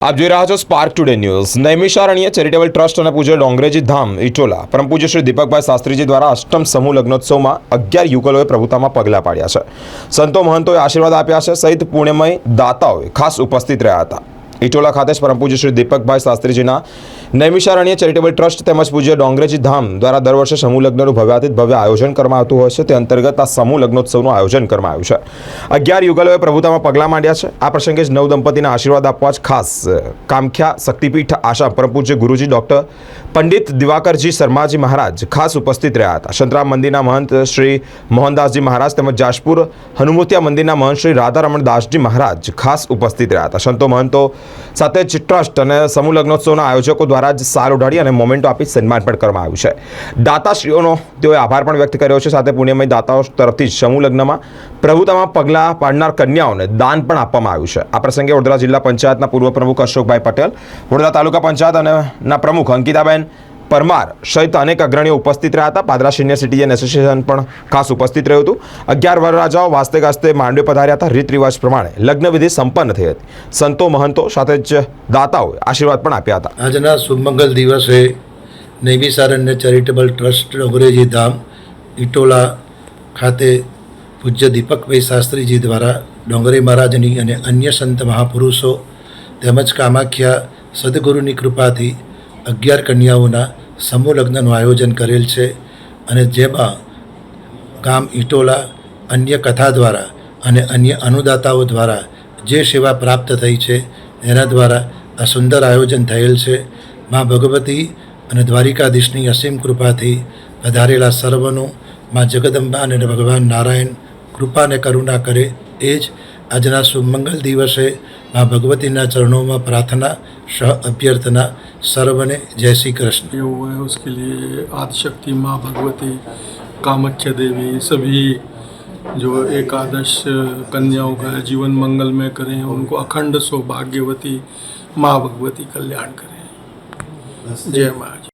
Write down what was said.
આપ જોઈ રહ્યા છો Spark Today news Naimisharanya charitable trust અને પૂજ્ય ડોંગરેજી ધામ ઇટોલા પરમ પૂજ્ય શ્રી દીપકભાઈ શાસ્ત્રીજી દ્વારા અષ્ટમ સમૂહ લગ્નોત્સવમાં અગિયાર યુગલોએ પ્રભુતામાં પગલાં પાડ્યા છે. સંતો મહંતોએ આશીર્વાદ આપ્યા છે, સહિત પુણ્યમય દાતાઓએ ખાસ ઉપસ્થિત રહ્યા હતા. ઇટોલા ખાતે જ પરમ પૂજ્ય શ્રી દીપકભાઈ શાસ્ત્રીજીના નૈમિષારણ્ય ચેરિટેબલ ટ્રસ્ટ તેમજ પૂજ્ય ડોંગરેજી ધામ દ્વારા દર વર્ષે સમૂહ લગ્નનું ભવ્યાતીત ભવ્ય આયોજન કરવામાં આવતું હોય છે. તે અંતર્ગત આ સમૂહ લગ્નોત્સવનું આયોજન કરવામાં આવ્યું છે. અગિયાર યુગલોએ પ્રભુતામાં પગલાં માંડ્યા છે. આ પ્રસંગે જ નવ દંપતીના આશીર્વાદ આપવા જ ખાસ કામખ્યા શક્તિપીઠ આશા પરમ પૂજ્ય ગુરુજી ડૉક્ટર પંડિત દિવાકરજી શર્માજી મહારાજ ખાસ ઉપસ્થિત રહ્યા હતા. સંતરામ મંદિરના મહંત શ્રી મોહનદાસજી મહારાજ તેમજ જાજપુર હનુમતિયા મંદિરના મહંત શ્રી રાધારમણ દાસજી મહારાજ ખાસ ઉપસ્થિત રહ્યા હતા. સંતો મહંતો સાથે જ ટ્રસ્ટ અને સમૂહ લગ્નોત્સવના આયોજકો દ્વારા જ સાર ઉઢાડી અને મોમેન્ટો આપી સન્માન પણ કરવામાં આવ્યું છે. દાતાશ્રીઓનો તેઓએ આભાર પણ વ્યક્ત કર્યો છે. સાથે પુણ્યમય દાતાઓ તરફથી સમૂહ લગ્નમાં પ્રભુતામાં પગલાં પાડનાર કન્યાઓને દાન પણ આપવામાં આવ્યું છે. આ પ્રસંગે વડોદરા જિલ્લા પંચાયતના પૂર્વ પ્રમુખ અશોકભાઈ પટેલ, વડોદરા તાલુકા પંચાયત અને પ્રમુખ અંકિતાબેન પરમાર સહિત અનેક અગ્રણીઓ ઉપસ્થિત રહ્યા હતા. પાદરા સિનિયર સિટીઝન એસોસિએશન પણ ખાસ ઉપસ્થિત રહ્યું હતું. અગિયાર વરરાજાઓ વાસ્તે ગાસ્તે માંડવે પધાર્યા હતા. રીત રિવાજ પ્રમાણે લગ્નવિધિ સંપન્ન થઈ હતી. સંતો, મહંતો સાથે જ દાતાઓએ આશીર્વાદ પણ આપ્યા હતા. આજના શુભમંગલ દિવસે નૈમિસારણ્ય ચેરિટેબલ ટ્રસ્ટ ડોંગરેજી ધામ, ઇટોલા ખાતે પૂજ્ય દીપકભાઈ શાસ્ત્રીજી દ્વારા ડોંગરી મહારાજની અને અન્ય સંત મહાપુરુષો તેમજ કામાખ્યા સદગુરુની કૃપાથી અગિયાર કન્યાઓના સમૂહ લગ્નનું આયોજન કરેલ છે અને જેમાં ગામ ઇટોલા અન્ય કથા દ્વારા અને અન્ય અનુદાતાઓ દ્વારા જે સેવા પ્રાપ્ત થઈ છે, એના દ્વારા આ સુંદર આયોજન થયેલ છે. મા ભગવતી અને દ્વારિકાધીશની અસીમ કૃપાથી વધારેલા સર્વનું મા જગદંબા અને ભગવાન નારાયણ કૃપા અને કરુણા કરે એ જ આજના શુભમંગલ દિવસે મા ભગવતીના ચરણોમાં પ્રાર્થના સહ અભ્યર્થના સર્વને જય શ્રી કૃષ્ણ ये हुआ है उसके लिए आदिशक्ति माँ भगवती कामाख्या देवी सभी जो एकादश कन्याओं का जीवन मंगल में करें उनको अखंड सौभाग्यवती माँ भगवती कल्याण करें जय माँ जी